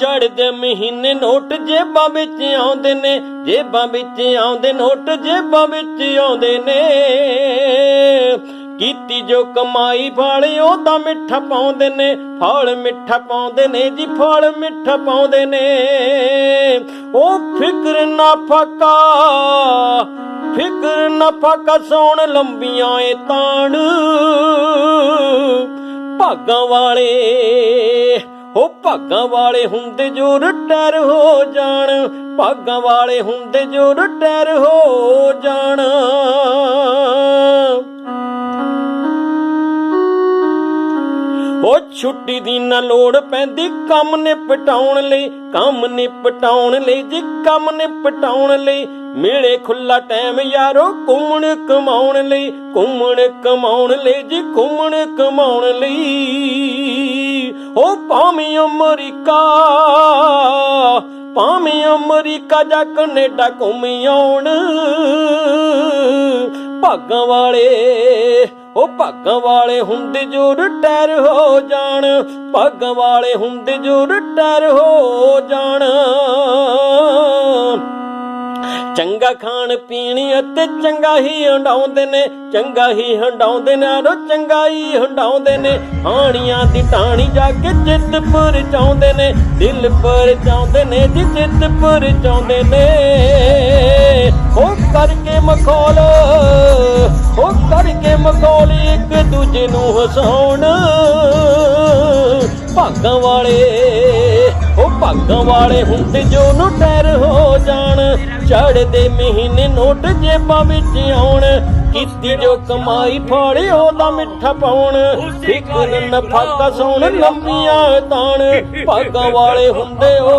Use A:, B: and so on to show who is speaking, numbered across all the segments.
A: ਚੜਦੇ ਮਹੀਨੇ ਨੋਟ ਜੇਬਾਂ ਵਿੱਚ ਆਉਂਦੇ ਨੇ, ਜੇਬਾਂ ਵਿੱਚ ਆਉਂਦੇ ਨੋਟ ਜੇਬਾਂ ਵਿੱਚ ਆਉਂਦੇ ਨੇ। ਕੀਤੀ ਜੋ ਕਮਾਈ ਫਲ ਤਾਂ ਮਿੱਠਾ ਪਾਉਂਦੇ ਨੇ, ਫਲ ਮਿੱਠਾ ਪਾਉਂਦੇ ਨੇ ਜੀ, ਫਲ ਮਿੱਠਾ ਪਾਉਂਦੇ ਨੇ। ਉਹ ਫਿਕਰ ਨਾ ਫਕਾ, ਫਿਕਰ ਨਾ ਫਕਾ, ਸੌਣ ਲੰਬੀਆਂ ਏ ਤਾਣ। ਭਾਗਾਂ ਵਾਲੇ ਉਹ ਭਾਗਾਂ ਵਾਲੇ ਹੁੰਦੇ ਜੋ ਰਿਟਾਇਰ ਹੋ ਜਾਣ, ਭਾਗਾਂ ਵਾਲੇ ਹੁੰਦੇ ਜੋ ਰਿਟਾਇਰ ਹੋ ਜਾਣ। ਉਹ ਛੁੱਟੀ ਦੀ ਨਾ ਲੋੜ ਪੈਂਦੀ ਕੰਮ ਨਿਪਟਾਉਣ ਲਈ, ਕੰਮ ਨਿਪਟਾਉਣ ਲਈ, ਜੀ ਕੰਮ ਨਿਪਟਾਉਣ ਲਈ, ਮਿਲੇ ਖੁੱਲਾ ਟਾਈਮ ਯਾਰੋ ਘੁੰਮਣ ਕਮਾਉਣ ਲਈ, ਘੁੰਮਣ ਕਮਾਉਣ ਲਈ, ਜੀ ਘੁੰਮਣ ਕਮਾਉਣ ਲਈ। ਉਹ ਭਾਵੇਂ ਅਮਰੀਕਾ ਭਾਵੇਂ ਅਮਰੀਕਾ ਜਾਂ ਕੈਨੇਡਾ ਘੁੰਮ ਆਉਣ, ਭਾਗਾਂ ਵਾਲੇ ਉਹ ਭਾਗਾਂ ਵਾਲੇ ਹੁੰਦੇ ਜੋ ਰਿਟਾਇਰ ਹੋ ਜਾਣ, ਭਾਗਾਂ ਵਾਲੇ ਹੁੰਦੇ ਜੋ ਰਿਟਾਇਰ ਹੋ ਜਾਣ। ਚੰਗਾ ਖਾਣ ਪੀਣ ਅਤੇ ਚੰਗਾ ਹੀ ਹੰਡਾਉਂਦੇ ਨੇ, ਚੰਗਾ ਹੀ ਹੰਡਾਉਂਦੇ ਨੇ ਰੋ ਚੰਗਾ ਹੀ ਹੰਡਾਉਂਦੇ ਨੇ। ਹਾਣੀਆਂ ਦੀ ਟਾਣੀ ਜਾ ਕੇ ਜਿੱਤ ਪਰ ਚਾਉਂਦੇ ਨੇ, ਦਿਲ ਪਰ ਚਾਉਂਦੇ ਨੇ, ਜੀ ਜਿੱਤ ਪਰ ਚਾਉਂਦੇ ਨੇ। ਉਹ ਕਰਕੇ ਮਖੌਲ ਉਹ ਕਰਕੇ ਮਖੌਲ ਇੱਕ ਦੂਜੇ ਨੂੰ ਹਸਾਉਣ। ਭਾਗਾਂ ਵਾਲੇ ਉਹ ਭਾਗਾਂ ਵਾਲੇ ਹੁੰਦੇ ਜੋ ਨੂੰ ਟੈਰ ਚੜਦੇ ਮਹੀਨੇ ਨੋਟ ਜੇਬਾਂ ਵਿੱਚ ਆਉਣ। ਕੀਤੀ ਜੋ ਕਮਾਈ ਫਾੜੇ ਉਹਦਾ ਮਿੱਠਾ ਪਾਉਣ। ਫਿਕਰ ਨਫਾਕਾ ਸੋਣ ਲੰਮੀਆਂ ਤਾਣ। ਭਾਗਾਂ ਵਾਲੇ ਹੁੰਦੇ ਓ।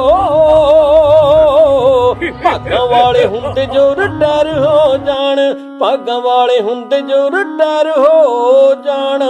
A: ਭਾਗਾਂ ਵਾਲੇ ਹੁੰਦੇ ਜੋ ਰਿਟਾਇਰ ਹੋ ਜਾਣ। ਭਾਗਾਂ ਵਾਲੇ ਹੁੰਦੇ ਜੋ ਰਿਟਾਇਰ ਹੋ ਜਾਣ।